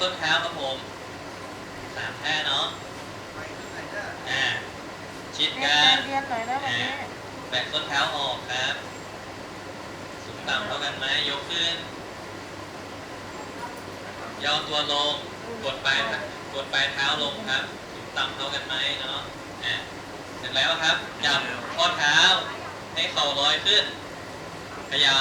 เช็คต้นเท้าครับผมสามท่าเนาะอ่าชิดเรียกันนเรียนหน่อยนะวันนี้แบกต้นเท้าออกครับ สูงต่ำเท่ากันไหมยกขึ้นย่อตัวลงกดปลายกดปลายเท้าลงครับสูงต่ำเท่ากันไหมเนาะอะเสร็จแล้วครับจับข้อเท้าให้เข่าลอยขึ้นเขย่า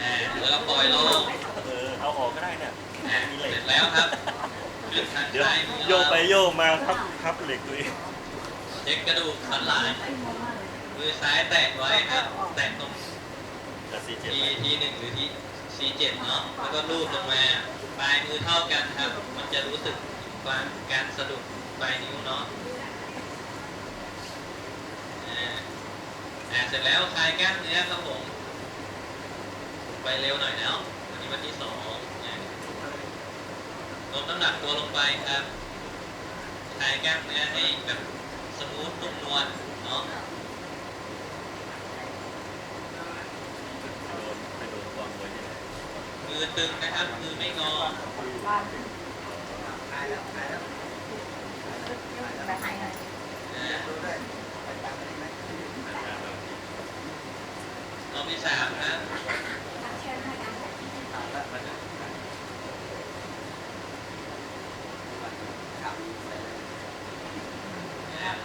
อ่าแล้วก็ปล่อยลงเออเอาออกก็ได้เนี่ยอะเสร็จแล้วครับขึ้นทางเดี๋ยวซ้ายมือโยกไปเราโยกมาทับทับเหล็กตัวเองเช็คกระดูกสันหลังมือซ้ายแตะไว้ครับ แตะตรง แต่ซีเจ็ดทีทีหนึ่งหรือทีซีเจ็ดเนาะแล้วก็ลูบลงมาปลายมือเท่ากันครับ มันจะรู้สึกความการสะดุดปลายนิ้วเนาะอ่าอ่าเสร็จแล้วคลายกล้ามเนื้อครับผม ไปเร็วหน่อยแล้ววันนี้วันที่สองอ่าลดน้ำหนักตัวลงไปครับคลายกล้ามเนื้อให้แบบสมูทนุ่มนวลเนาะโดนไปโดนความไว้เนี่ยมือตึงนะครับ มือไม่งอแบบไหนอ่ารอบที่สามครั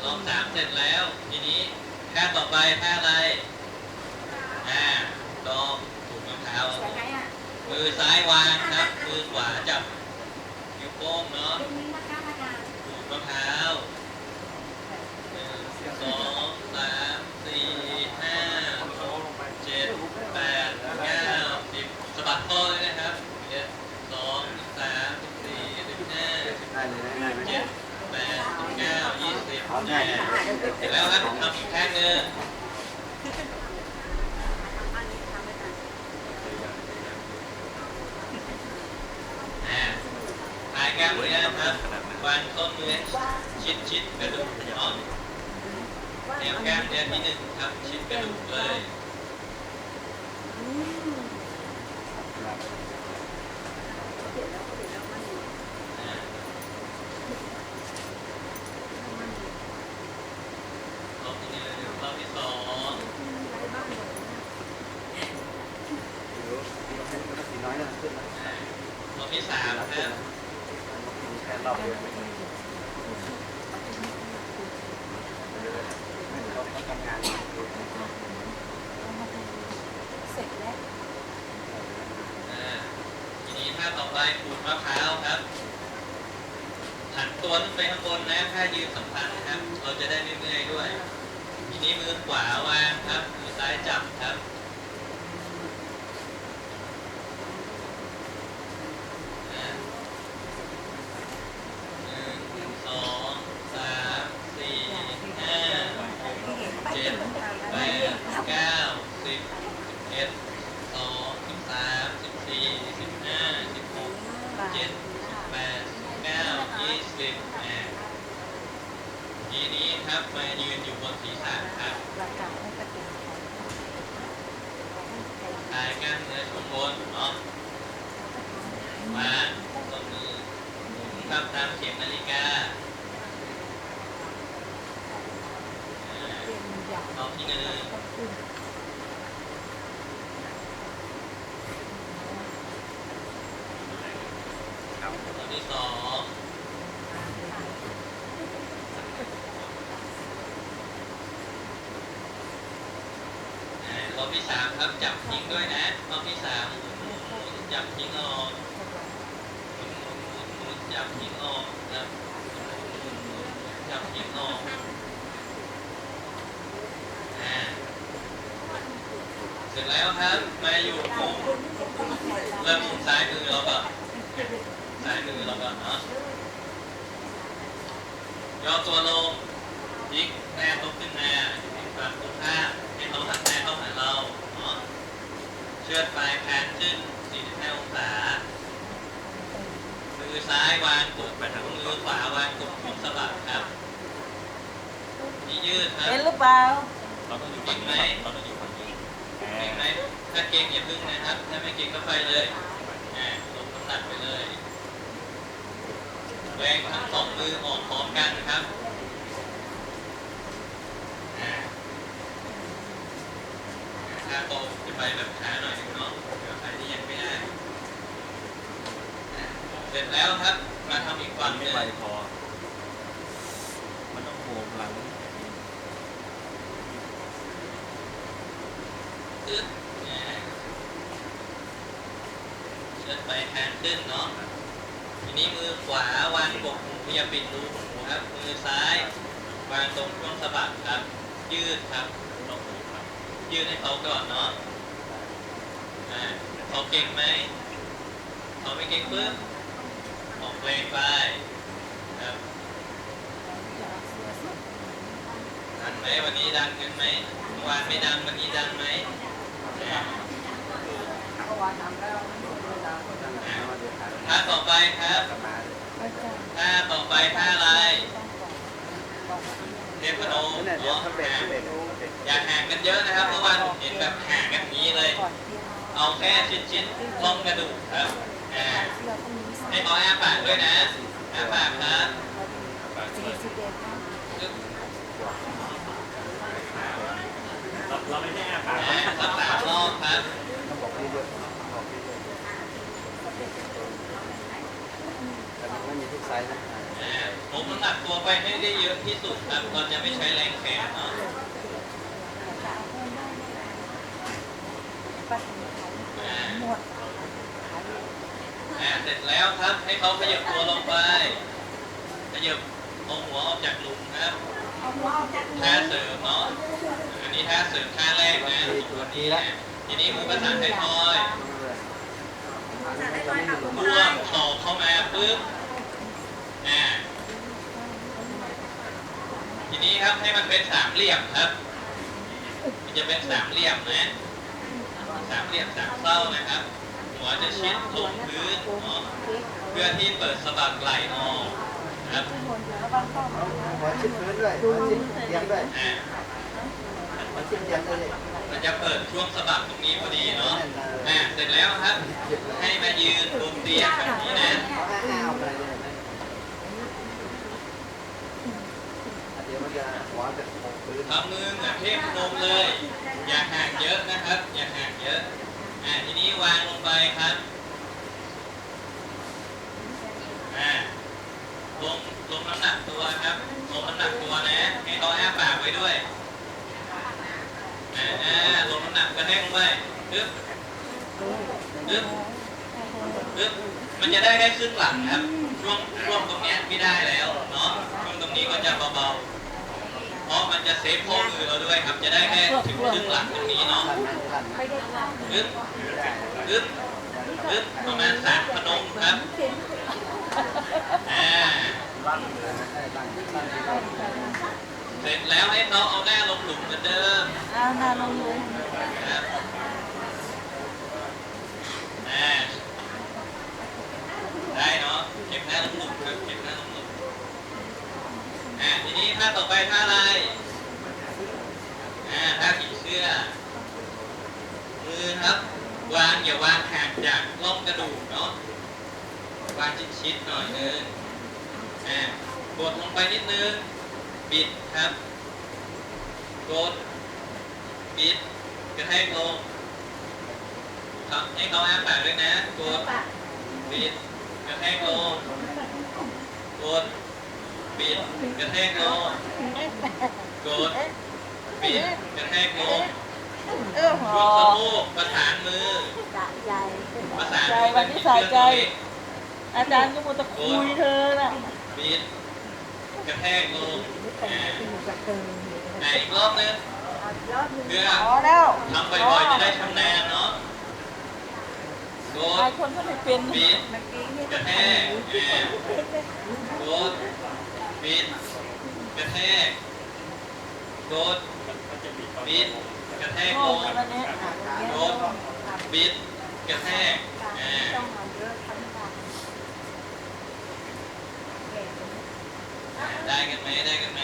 บอ่ารอบสามเสร็จแล้ว ทีนี้ท่าต่อไปท่าอะไรอ่าลองถูกมะพร้าวมือซ้ายวางครับ มือขวาจับนิ้วโป้งเนาะถูกมะพร้าวหนึ่งสองสามสี่ห้าหกเจ็ดแปดเก้าสิบสะบัดข้อเลยนะครับเจ็ดสองสิบสามสิบสี่สิบห้าสิบ ได้เลยง่ายไหม เจ็ดแปดสิบเก้ายี่สิบอ่าเส ร็จแล้วครับทำอีกแท่งนึงอ่าคลายกล้ามเนื้อครับวางต้นมือชิดชิดกระดูกเนาะแนวแก้มเนื้อที่หนึ่งครับ ชิดกระดูกเลยอ่ารอบที่หนึ่งรอบที่สอง สีน้อยนะขึ้นนะ อ่ารอบที่สามครับ แค่รอบเดียวเขาทำงาน เสร็จแล้ว อ่าทีนี้ท่าต่อไปขูดมะพร้าวครับ หั นตัวขึ้นไปข้างบนนะถ้ายืนสัมผัสนะครับ เราจะได้ไม่เมื่อยด้วย ทีนี้มือขวาวางครับ มือซ้ายจับครับอ่าหนึ่งสองสามสี่ห้าหกเจ็ดแปดเก้าสิบสิบเอ็ดสิบสองสิบสามสิบสี่สิบห้าสิบหกเจ็ดสิบแปดสิบเก้ายี่สิบอ่าทีนี้ครับมายืนอยู่บนศีรษะครับ หลักการไม่กระตุ้น คลายกล้ามเนื้อช่วงบนเนาะมาต้นมือ หมุนครับตามเข็มนาฬิกาอ่าเป็นอย่างรอบที่หนึ่งขึ้นรอบที่สองอ่ารอบที่สามครับจับทิ้งด้วยนะรอบที่สามหมุนหมุนหมุนจับทิ้งออกหมุนหมุนหมุนหมุนจับทิ้งออกครับหมุนหมุนหมุน หมุนจับทิ้งออกอ่าเสร็จแล้วครับ มาอยู่มุมเริ่มมุมซ้ายมือเราก่อนซ้ายมือเราก่อนเนาะย่อตัวลงพลิกแม่ตกขึ้นมาให้ฝั่งตรงข้ามให้เขาหันหน้าเข้าหาเราเนาะเชือดปลายคางขึ้น45องศามือซ้ายวางกดไปทางมือขวาวางกดปุ่มสะบัดครับ นี่ยืดครับเป็นหรือเปล่า เราต้องอยู่ฝั่งนี้เราต้องอยู่ฝั่งนี้เห็นไหมแถ้าเก่งอย่าพึ่งนะครับ ถ้าไม่เก่งก็ไปเลยอ่าลงน้ำหนักไปเลยแรงทั้งสองมือออกพร้อมกันนะครับอ่าถ้าโตจะไปแบบช้าหน่อยนึงเนาะเดี๋ยวใครที่ยังไม่ได้อ่าเสร็จแล้วครับ มาทำอีกฟัฝั่นงหไม่นึ่งไวพอ มันต้องโหมหลัง ตึ๊ดอ่าเชิดไปแทนขึ้นเนาะทีนี้มือขวาวางกกหูอย่าปิดรูหูครับ มือซ้ายวางตรงช่วงสะบักครับ ยืดครับต้องหมครับ ยืดให้เขาก่อนเนาะอ่าเขาเก่งไหมเขาไม่เก่งปุ๊บออกแรงไปครับดังไหมวันนี้ดังกันไหมเมื่อวานไม่ดังวันนี้ดังไหม ท่าต่อไปครับท่าต่อไปท่าอะไรเทพนุเนาะอย่าห่างกันเยอะนะครับเพราะว่าเห็นแบบห่างกันนี้เลย เอาแค่ชิ้นๆท้องกระดูกครับให้เอาแอาปากด้วยนะแอาปากครับ เราไม่ได้อบปากอ่าสักสามรอบครับบอกพี่เยอะต้องบอกพี่เยอะแต่มันไม่มีทุกไซส์นะผมน้ำหนักตัวไปให้ได้เยอะที่สุดครับเราจะไม่ใช้แรงแขนเนาะหมดเสร็จแล้วครับให้เขาขยับตัวลงไปขยับเอาหัวออกจากหลุมครับ เอาหัวออกจากท่าเสริมเนาะ อันนี้ท่าเสริมท่าแรกนะตัวนี้นะทีนี้มือประสานไทยทอยรวบศอเข้ามาปึ๊บอ่าทีนี้ครับให้มันเป็นสามเหลี่ยมครับ มันจะเป็นสามเหลี่ยมนะสามเหลี่ยมสามเส้านะครับ หัวจะชิดลงพื้นเนาะเพื่อที่เปิดสะบักไหล่ออก ครับหัวชิดพื้นด้วยหัวชิดเตียงด้วยอ่าหัวชิดเตียงด้วยเลยมันจะเปิดช่วงสะบักตรงนี้พอดีเนาะอ่าเสร็จแล้วครับ ให้มายืนบนเตียงแบบนี้นะเอาอ้าวไปเลยนะเดี๋ยวมันจะหัวจะโขกพื้นทำมือเหมือนเทพนมเลย อย่าห่างเยอะนะครับ อย่าห่างเยอะ อ่าทีนี้วางลงไปครับ อ่า ลง ลงน้ำหนักตัวครับ ลงน้ำหนักตัวนะ ให้เขาอ้าปาก ไว้ด้วยอ่าอ่าลงน้ำหนักกระแทกลงไปปึ๊บปึ๊บปึ๊บมันจะได้แค่ครึ่งหลังครับช่วงช่วงตรงเนี้ยไม่ได้แล้วเนาะช่วงตรงนี้ก็จะเบาๆเพราะมันจะเซฟข้อมือเราด้วยครับ จะได้แค่ถึงครึ่งหลังตรงนี้เนาะทันไหมทันไหมไม่ได้ทปึ๊บไม่ได้ปึ๊บปึ๊บประมาณสามพนมครับอ่าลั่น เลยนะให้ลั่นลั่นที่ลั่นเสร็จแล้วให้เขาเอาหน้าลงหลุมเหมือนเดิมำเอานาลงลุงนะครับอ่าได้เนาะเก็บหน้าลงหลุมครับเก็บหน้าลงหลุมอ่าทีนี้ท่าต่อไปท่าอะไรอ่าท่าผีเสื้อมือครับ วางอย่าวางห่างจากร่องกระดูกเนาะวางชิดๆหน่อยนึงอ่ากดลงไปนิดนึง บิดครับ กด บิดกระแทกลงครับให้เขาอ้าปากด้วยนะ กด บิดกระแทกลง กด บิดกระแทกลง กด บิดกระแทกลงเออหช่อวงสะโพกประสานมือสะใจประสานใจมือวันที่สะใจเล็กอาจารย์ก็มัวแต่คุยเธอน่ะบิดกระแทกลง อ่าอยู่กับเธออ่าอีกรอบนึงเพื่อพอแล้วทำบ่อยๆจะได้ชำนาญเนาะกหลาดยคนก็ไม่เป็นบิดเมื่อกี้นี่กระแทกอ่ากดบิดกระแทกกดมันจะบิดบิดกระแทกโง่ลงเลยวันนี้กดบิดกระแทกอ่า ต้องมาเยอะทั้งวัน อ่า ได้กันไหมได้กันไหม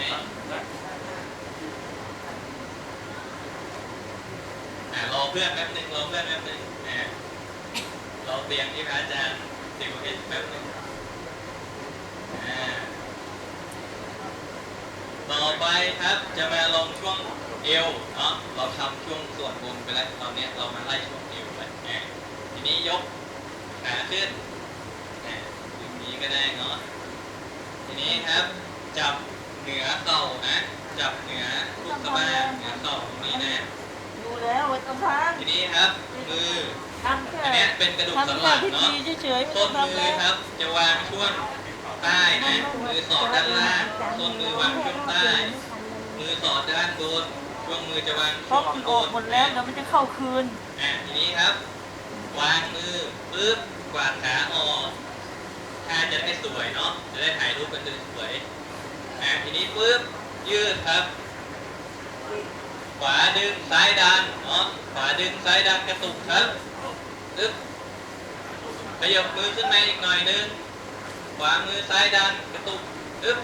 อ่าลอเพื่อนแป๊บหนึ่งรอเพื่อนแป๊บหนึ่งอ่าราเตียมที่พระอาจารย์ติวให้แป๊บหนึ่งอ่าต่อไปครับจะมาลงช่วงเอวเนาะเราทำช่วงส่วนบนไปแล้วตอนนี้เรามาไล่ช่วงเอวไปอ่าทีนี้ยกขาขึ้นอ่าอย่างนี้ก็ได้เนาะทีนี้ครับ จับเหนือเข่านะ จับเหนือลูกสะบ้าเหนือเข่าตรงนี้นะดูแล้วไว้ตรงพังทีนี้ครับมือทำแค่อันเนี้ยเป็นกระดูกสันทำหแค่ลังพิเนาะธีเฉยๆไม่ส้ต้อนงมืทำอแล้วครับ จะวางช่วงใต้นะมือสอดด้านล่างส้นมือวางช่วงใต้มือสอดด้านบนช่วงมือจะวางเพช่วราะงมันข้างอบอกนหมดแล้วเดี๋ยวมันจะเข้าคืน อะทีนี้ครับ วางมือปึ๊บกวาดขาออกท่าจะได้สวยเนาะจะได้ถ่ายรูปกันสวยๆ อะทีนี้ปึ๊บยืดครับ ขวาดึงซ้ายดันเนาะขวาดึงซ้ายดันกระตุกครับปึ๊บขยับมือขึ้นมาอีกหน่อยนึงขวามือซ้ายดันกระตุกปึ๊บ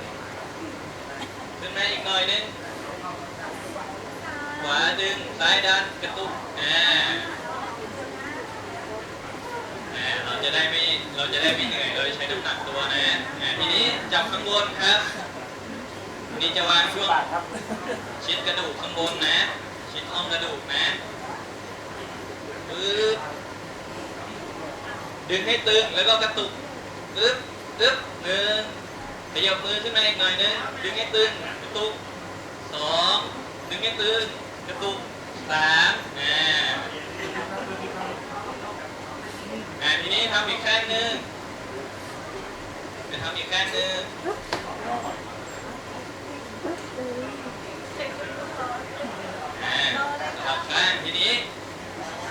ขึ้นมาอีกหน่อยนึงขวาดึงซ้ายดันกระตุกอ่าอ่าเราจะได้ไม่เราจะได้ไม่เหนื่อยโดยใช้น้ำหนักตัวนะอ่าทีนี้จับข้างบนครับ นี่จะวางช่วงครับชิดกระดูกข้างบนนะ ชิดอ่องกระดูกนะปึ๊บดึงให้ตึงแล้วก็กระตุกปึ๊บปึ๊บหนึ่งขยับมือขึ้นมาอีกหน่อยนึงดึงให้ตึงกระตุกสองดึงให้ตึงกระตุกสามอ่าอ่าทีนี้ทำอีกข้างหนึ่งไปทำอีกข้างหนึ่ง อ่า สลับข้างทีนี้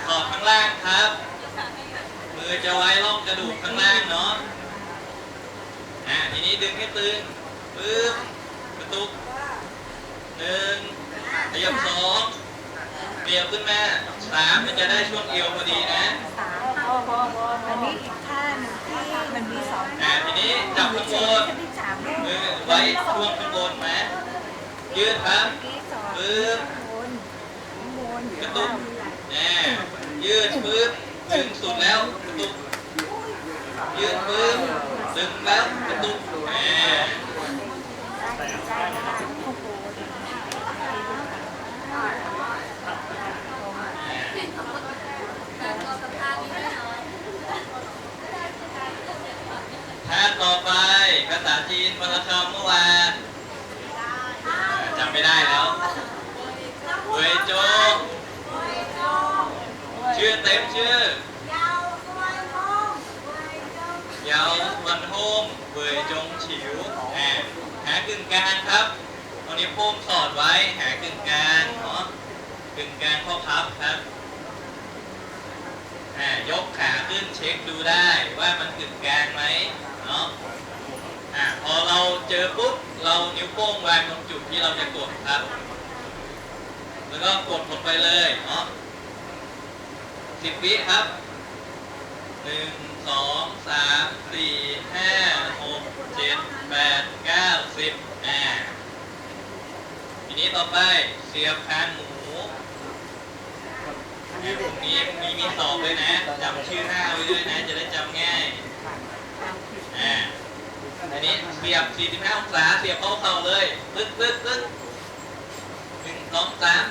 ถอดข้างล่างครับ มือจะไว้ร่องกระดูกข้างล่างเนาะอ่าทีนี้ดึงให้ตึงปึ๊บกระตุกหนึ่งขยับสองเบี่ยงขึ้นมาสามมันจะได้ช่วงเอวพอดีนะพอพอพออันนี้อีกท่าหนึ่งที่มันมีสองอ่าทีนี้จับข้างบนจะมีสามรูปมือไว้ช่วงข้างบนนะยืดครับเมื่อกี้สอนปึ๊บ ข้างบนข้างบน กระ ตุกแน่ยืดปึ๊บดึงสุดแล้วกระตุกยืดปึ๊บดึงแล้วกระตุกแหมได้ได้ได้ข้างบนท่าต่อไปภาษาจีนวันละคำเมื่อวานจำไม่ได้แล้วเวยโจ ชื่อเต็มชื่อยาววันโฮมเวยจงฉิวแหมหากึ่งกลางครับตรงนี้โป้งสอดไว้หากึ่งกลางเนาะกึ่งกลางข้อพับครับอ่ายกขาขึ้นเช็คดูได้ว่ามันกึ่งกลางไหมเนาะอ่าพอเราเจอปุ๊บเรานิ้วโป้งวางตรงจุดที่เราจะกดครับ แล้วก็กดลงไปเลยเนาะ สิบวิครับหนึ่งสองสามสี่ห้าหกเจ็ดแปดเก้าสิบอ่าทีนี้ต่อไปเสียบคางหมูมีมีมีสอบด้วยนะจำชื่อหน้าไว้ด้วยนะ จะได้จำง่ายอ่าอันนี้เสียบ 45 องศา เสียบเข้าเข่าเลยตึ๊กตึ๊กตึ๊กหนึ่งสองสาม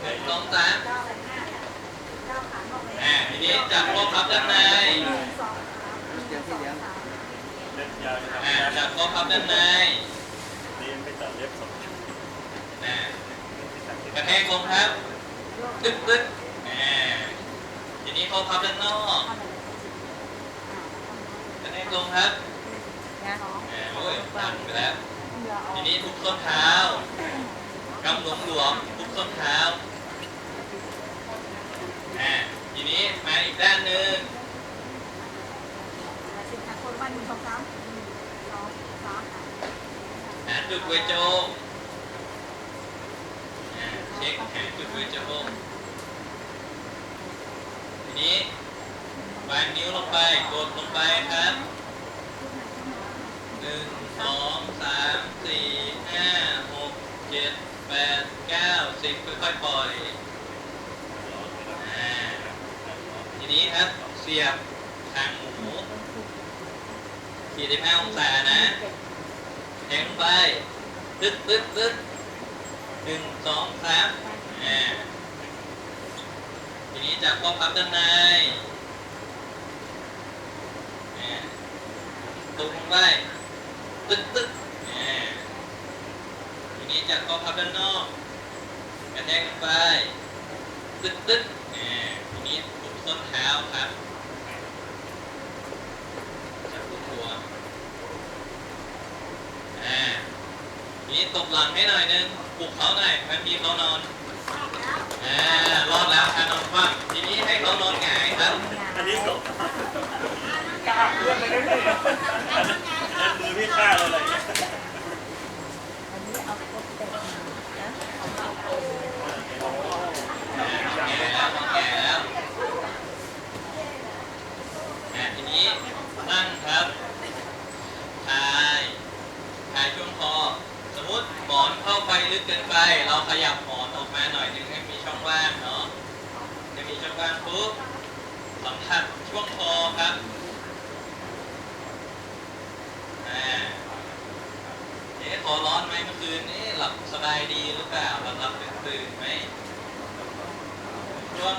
หนึ่งสองสาม อ่าทีนี้จับข้อพับด้านในเดี๋ยวที่เลี้ยงเล็บยาวจะทำอ่าได้จับข้อพับด้านในเรียนไปตัดเล็บสองอ่ากระแทกลงครับตึ๊กตึ๊กอ่าทีนี้ข้อพับด้านนอกกระแทกลงครับอ่าโอ้ยตันไปแล้ว ทีนี้ทุบส้นเท้ากำหลวมหลวมๆทุบส้นเท้าอ่า ทีนี้มาอีกด้านหนึ่งสิบห้านวันหนึ่งสองสามสองสามหาจุดเวโจเช็คหาจุดเวโจทีนี้วางนิ้วลงไปกดลงไปครับหนึ่งสองสามสี่ห้าหกเจ็ดแปดเก้าสิบค่อยๆปล่อย ร ทีนี้ครับเสียบทางหมู 45 องศานะแทงไปตึ๊ดตึ๊ดตึ๊ดหนึ่งสองสามอ่าทีนี้จับข้อพับด้านในอ่าตุกลงไปตึ๊ดตึ๊ดอ่าทีนี้จับข้อพับด้านนอกกระแทกลงไปตึ๊ดตึ๊ด อ่าทีนี้ปุกส้นเท้าครับจับปุกหัวอ่าทีนี้ตบหลังให้หน่อยนึงปลุกเขาหน่อยมันมีเขานอนอ่ารอดแล้วการนอนคว่ำทีนี้ให้เขานอนหงายครับอันนี้ตกกล้าเพื่อนไปเรื่อยนั่นมือพี่ข้าเราเลยเนี่ย อ่าแก่แล้วแก่แล้วอ่า ทีนี้ตั้งครับคลายคลายช่วงคอ สมมติหมอนเข้าไปลึกเกินไป เราขยับหมอนออกมาหน่อยนึงให้มีช่องว่างเนาะให้มีช่องว่างปุ๊บสัมผัสช่วงคอครับอ่าเอ๊ะคอร้อนไหมเมื่อคืนเอ๊ะหลับสบายดีหรือเปล่าหลับหลับตื่นตื่นไหมช่วง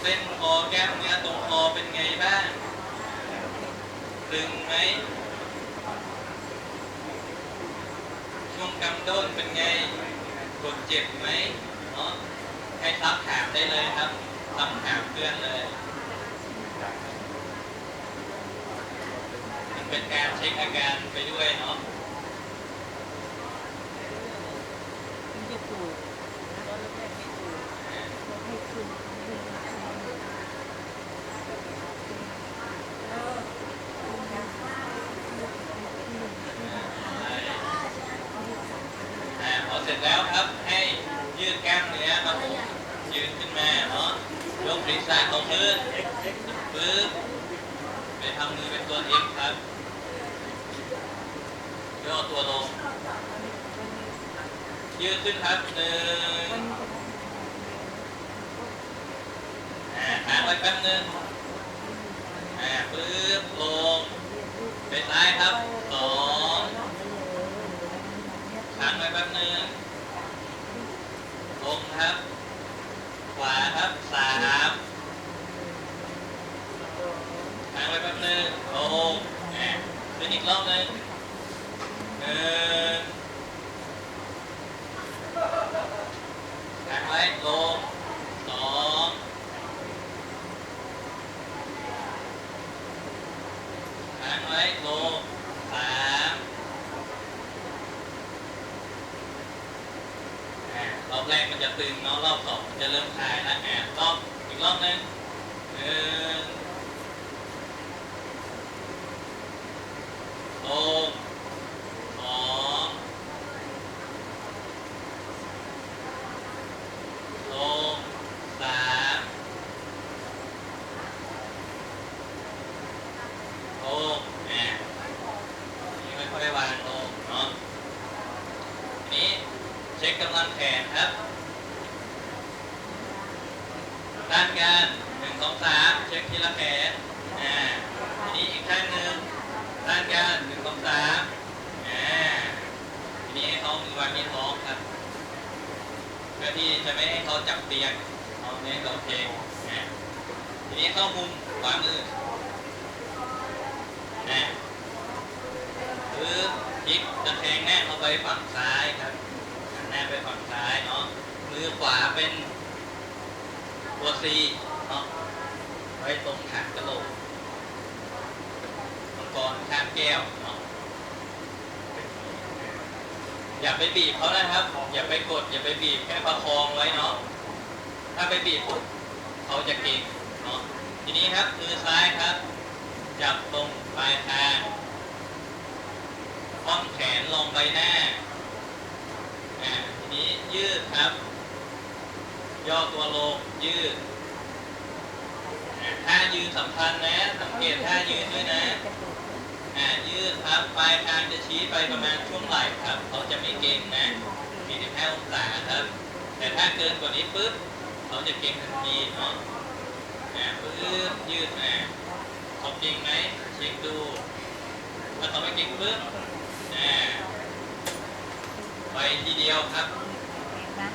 เส้นคอแก้มเนื้อตรงคอเป็นไงบ้าง ตึงไหม ช่วงกำด้นเป็นไง กดเจ็บไหมเนาะให้ซับถามได้เลยครับซับถามเพื่อนเลย มันเป็นการเช็คอาการไปด้วยเนาะ มันจะปลูกตอนแรกๆไม่ปลูกให้ขึ้นขึ้น อ่าพอเสร็จแล้วครับให้ยืดกล้ามเนื้อครับผมยืนขึ้นมาเนาะ ยกศีรษะตรงพื้นปึ๊บไปทำมือเป็นตัวเอ็กครับย่อตัวลง ยืดขึ้นครับหนึ่งอ่างไว้แป๊บนึงอ่าปึ๊บลงไปซ้ายครับสองค้างไว้แป๊บนึงลงครับ ขวาครับสามค้างไว้แป๊บนึงลงอ่าขึ้นอีกรอบหนึงหนึ่ง ค้างไว้ลงสองค้างไว้ลงสามอ่าร อบแรกมันจะตึงเนาะรอบสองจะเริ่มคลายแล้วอ่ารอบอีกรอบหนึงหนึ่งลงสองลงสามลงอ่านี่ค่อยๆวางลงเนาะทีนี้เช็คกำลังแขนครับ ด้านกันหนึ่งสองสามเช็คทีละแขนอ่าทีนี้อีกข้างหนึ่งด้านกันหนึ่งสองสามอ่าทีนี้ ให้เขามือวางที่ท้องครับเพื่อที่จะไม่ให้เขาจับเตียงเอาเนี้ยโอเคอ่าทีนี้เข้ามุมขวามืออ่าปึ๊บพลิกตะแคงหน้าเข้าไปฝั่งซ้ายครับหันหน้าไปฝั่งซ้ายเนาะมือขวาเป็นตัวซีเนาะไว้ตรงฐานกระโหลกมังกรข้ามแก้วเนาะ อย่าไปบีบเขานะครับ อย่าไปกด อย่าไปบีบแค่ประคองไว้เนาะถ้าไปบีบปุ๊บเขาจะเก่งเนาะทีนี้ครับมือซ้ายครับ จับตรงปลายคางค่อนแขนลงไปหน้าอ่าทีนี้ยืดครับ ย่อตัวลงยืดอ่าท่ายืนสำคัญนะ สังเกตท่ายืนด้วยนะ ยืดครับ ปลายคางจะชี้ไปประมาณช่วงไหล่ครับเขาจะไม่เก่งนะ45องศาครับ แต่ถ้าเกินกว่านี้ปุ๊บเขาจะเก่งทันทีเนาะออ่าปื๊บยืดมาเขาเก่งไหมเช็คดูถ้าเขาไม่เก่งปุ๊บอ่าไปทีเดียวครับนะ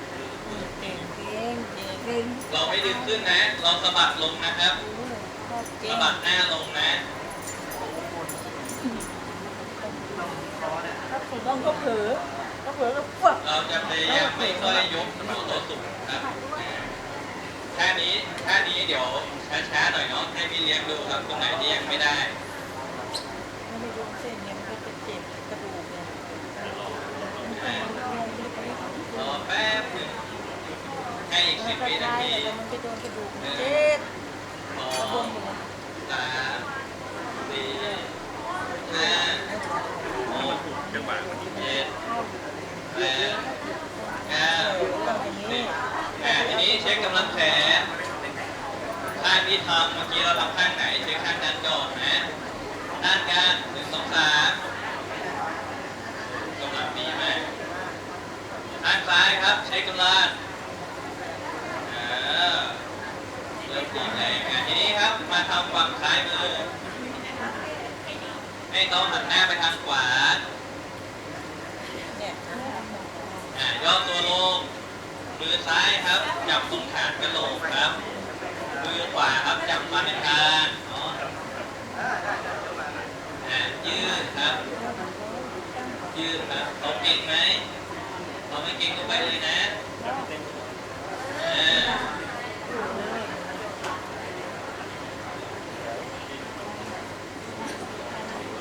เก่งเก่งเก่งเก่งเราไม่ดึงขึ้นนะ เราสะบัดลงนะครับเก่สะงบัดหน้าลงนะ ถ้าถูก ต้องก็เผลอก็เผลอก็ปวดเราจะพยายามไม่ค่อยยกหัวโตสูงครับอ่าท่านี้ท่านี้เดี๋ยวช้าๆหน่อยเนาะให้พี่เลี้ยงดูครับตรงไหนที่ยังไม่ได้ไม่ได้ดูเส้นเนี่ยมันก็จะเจ็บกระดูกเนี่ยอ่ารอแป๊บหนึ่งให้อีกสิบวินาทีแต่มันไปโดนกระดูกมันเจ็บสอกระบวงมอยู่สามสี่ห้าหก จังหวะมันเจ็ดแปดเก้าต้องอย่างนี้อ่าทีนี้เช็คกำลังแขนข้างที่ทำเมื่อกี้เราทำข้างไหนเช็คข้างนั้นก่อนนะด้านการหนึ่งสองสามกำลังดีมากด้านซ้ายครับใช้กำลังเออเริ่มดีแรงอะทีนี้ครับมาทำฝั่งซ้ายมือให้เขาหันหน้าไปทางขวา เนี่ย อะ ย่อตัวลง มือซ้ายครับ จับตรงฐานกระโหลกครับ มือขวาครับ จับมาในคานเนาะยืดครับ ยืดครับเราเก่งไหมเราไม่เก่งก็ไปเลยนะอ่า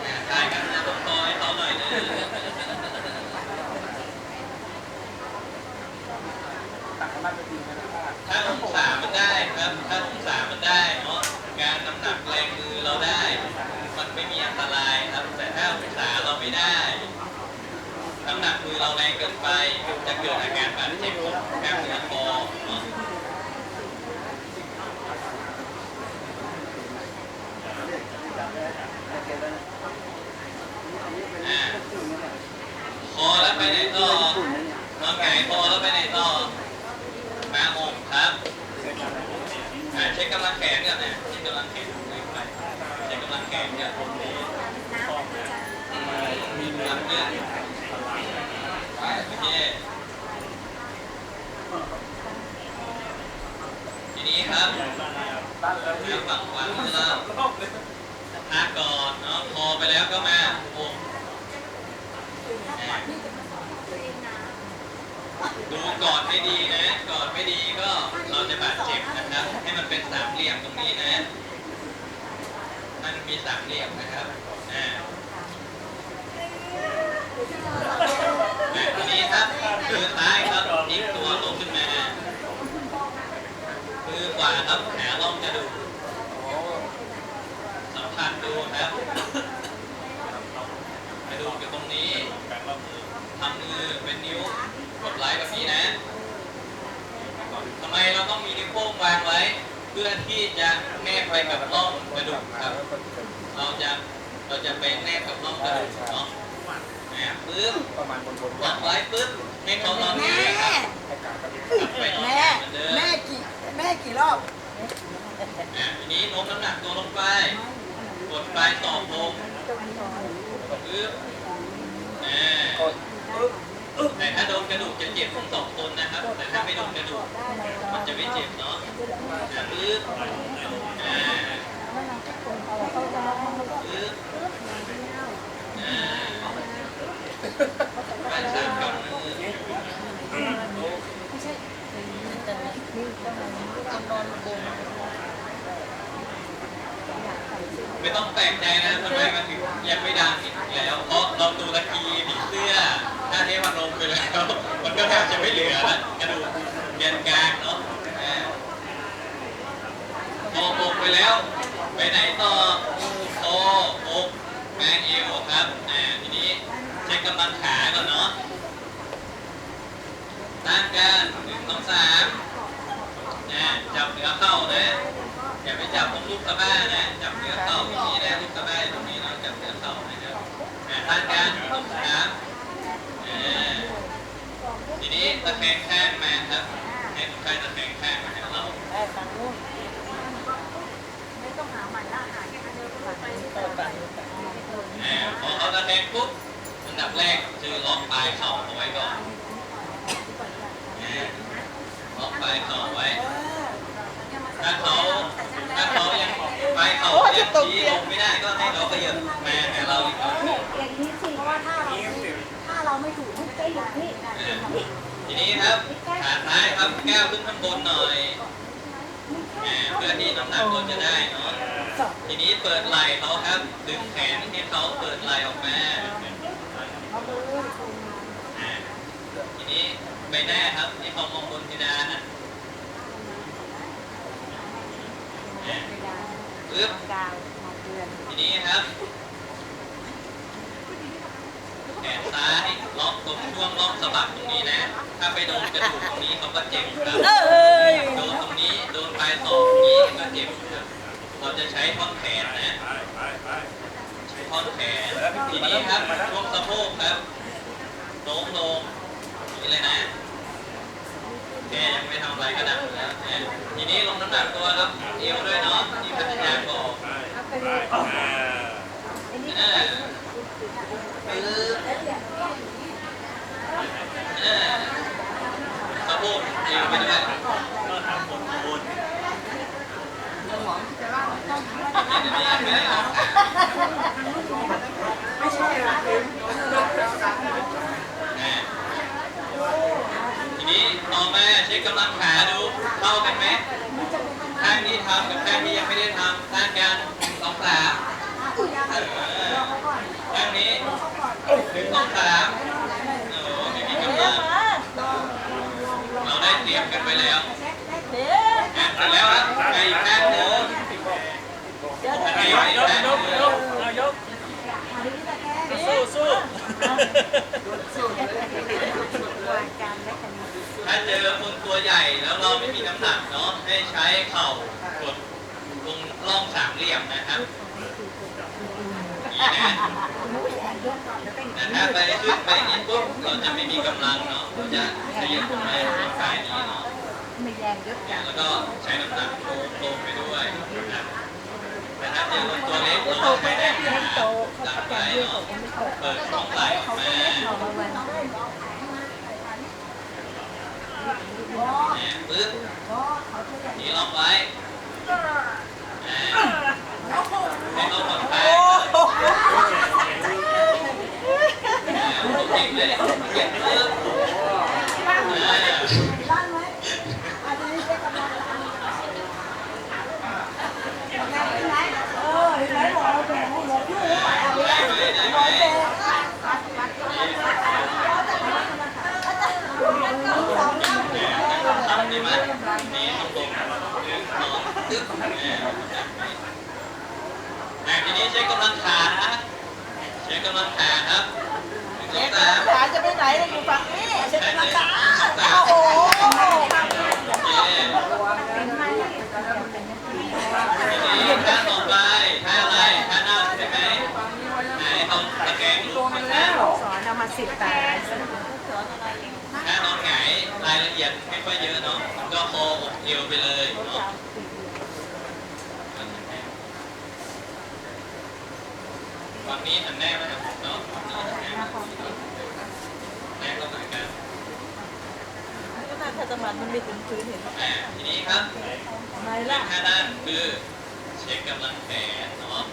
อะได้ครับนะต้องคอให้เขาหน่อยนึง ตักกันมาเป็นทีนะครับ ถ้าองศามันได้ครับ ถ้าองศามันได้เนาะ การน้ำหนักแรงมือเราได้ มันไม่มีอันตรายครับ แต่ถ้าองศาเราไม่ได้ น้ำหนักมือเราแรงเกินไป จะเกิดอาการบาดเจ็บของกล้ามเนื้อคอเนาะอ่าคอแล้วไปไหนต่อนอนหงายคอแล้วไปไหนต่อมาอกครับอ่าเช็คกำลังแขนก่อนนะเช็คกำลังแขนไหนไปเช็คกำลังแขนก่อนอืมมีลำเนื้อโอเคทีนี้ ครับตั้งแล้วฝั่งขวามือเราพักก่อนเนาะพอไปแล้วก็มาอกอ่ดูกอดไม่ดีนะกอดไม่ดีก็เราจะบาดเจ็บนะครับ ให้มันเป็นสามเหลี่ยมตรงนี้นะ มันมีสามเหลี่ยมนะครับอ่าอ่าทีนี้ครับมือซ้ายครับพลิกตัวลงขึ้นมา มือขวาครับหาร่องกระดูกสัมผัสดูครับกระดูกอยู่ตรงนี้การรอบมือทำมือเป็นนิ้วกดไลค์แบบนี้นะทำไมเราต้องมีนิ้วโป้งวางไว้ เพื่อที่จะแนบไปกับร่องกระดูกครับ เราจะเราจะไปแนบกับร่องกระดูกเนาะอ่าปึ๊บประมาณบนบนวางไว้ปึ๊บให้เขานอนหแม่งายครับให้การก็กลับไปนอนหแม่งายเหมือนเดิมแม่กี่แม่กี่รอบอ่าทีนี้โน้มน้ำหนักตัวลงไป กดปลายศอกลงปึ๊บอ่ากดปึ๊บแต่ถ้าโดนกระดูกจะเจ็บทั้งสองคนนะครับ แต่ถ้าไม่โดนกระดูก มันจะไม่เจ็บเนาะอ่าปึ๊บอ่าปึ๊บอ่าบ้านสามกำมือ แต่นี่ต้องต้อง นอนบนไม่ต้องแปลกใจนะทำไมมันถึงยังไม่ดังอีกแล้ว เพราะเราตูตะกีผีเสื้อถ้าเทวันลงไปแล้วมันก็แทบจะไม่เหลือแล้วกระดูกแกนกลางเนาะอ่าพออกไปแล้ว ไปไหนต่อคออกแมาเอวครับอ่าทีนี้เช็คกำลังขาก่อนเนาะตั้งกันหนึ่งสองสาม นะจับเนื้อเข้านะอย่าไปจับตรงลูกกะแบ้นะจับเนื้อเข้าตรงนี้นะลูกกระบ้าตรงนี้เราจับเนื้อเข้านะครับทานการต้มน้ำทีนี้ตะแคงข้างมาครับให้คุณชายตะแคงข้างมาให้เราไม่ต้องหาใหม่ละหาแค่อันเดิมไปพอเขาตะแคงปุ๊บอันดับแรกคือลองปลายเข่าเอาไว้ก่อน อ่าล็อกปลายเข่าไว้ ถ้าเขาถ้าเขายังปลายเข่ายังชี้ลงไม่ได้ก็ให้เขาขยับมาหาเราอีกหน่อยอย่างนี้สิเพราะว่าถ้าเราถ้าเราไม่ถูกมันจะอยู่ที่อ่าทีนี้ครับขาซ้ายครับก้าวขึ้นข้างบนหน่อยอ่าเพื่อที่น้ำหนักเราจะได้เนาะทีนี้เปิดไหล่เขาครับ ดึงแขนให้เขาเปิดไหล่ออกมาอ่าทีนี้ ใบหน้าครับให้เขามองบนเพดานอะอ่าปึ๊บกลางมาเดือนทีนี้ครับแขนซ้ายล็อกตรงช่วงล็อกสะบักตรงนี้นะ ถ้าไปโดนกระดูกตรงนี้เขาก็เจ็บครับโดนตรงนี้โดนปลายศอกตรงนี้ก็เจ็บครับเราจะใช้ท่อนแขนนะไปไปไปใช้ท่อนแขนทีนี้ครับช่วงสะโพกครับโน้มลงอย่างนี้เลยนะ แกยังไม่ทำอะไรก็ดังแล้วนะทีนี้ลงน้ำหนักตัวครับเอวด้วยเนาะที่พัฒนาบอกอ่าเออเออสะโพกเอวไปด้วยก็ทำคนโอนไม่าต้องใช่หรอกคือ ทีนี้ต่อ มาเช็คกำลังขาดูเท่ากันไหมข้างที่ทำกับข้างที่ยังไม่ได้ทำข้างกันสองสามเออข้างนี้หนึ่งสองสามโอ้ไม่มีกำลังเราได้เตรียมกันไปแล้วอะเสร็จแล้วครับไปอีกข้างหนึ่งอันนี้ยไปกอียกกข้างหยนึ่กงยกเอายกสู้สู้วางกลางและกัน ถ้าเจอคนตัวใหญ่แล้วเราไม่มีน้ำหนักเนาะให้ใช้เข่ากดตรงร่องสามเหลี่ยมนะครับนี่นะแต่ถ้าไปขึ้นไปนี้ปุ๊บเราจะไม่มีกำลังเนาะเราจะขยับตรงในร่างกายนี้เนาะไม่แรงเยอะเนี่ยแล้วก็ใช้น้ำหนักโค้งลงไปด้วยนะครับแต่ถ้าเจอคนตัวเล็กเราก็ใช้แรงขาดันไปเนาะเปิดช่องไหล่ออกมา เอามาวัน เนี่ย ปึ๊บนี่ล็อกไว้อ่าให้เขาผ่อนคลายอ่าเก่งเลยเก่งปึ๊บอ่า บ้านไหมอันนี้เป็นกำลังเห็นไหมเออเห็นไหมบอกเราแบ่งให้หมดที่หูไปเอาไว้หมดแบ่งสองน้ำ ทำดีมากนี่ต้องลงหนึ่งสองตึ๊บอ่า ทีนี้ใช้กำลังขาใช้กำลังขาครับหนึ่งสองสามขาจะไปไหนเราอยู่ฝั่งนี้ใช่ไหมล่ะคะโอ้โหโอ้โหโอเคทีนี้ท่าต่อไปท่าอะไรท่านั่งใช่ไหมไหนเอาตะแกรงลุกขึ้นนะสอนเอามาสิบแปด ถ้านอนหงายรายละเอียดไม่ค่อยเยอะเนาะก็คออกเอวไปเลยเนาะฝั่งนี้หันแน่ไหมครับเนาะทันแน่แน่ก็หมือนกันก็น่าจะมันมันม่ถึงพื้นเห็นไหมทีนี้ครับไม่ล่ะองท่านั่งคือเช็คกำลังแขนเนาะ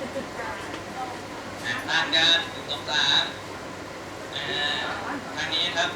อ่าต่างกันหนึ่งสองสามอ่าทางนี้ครับ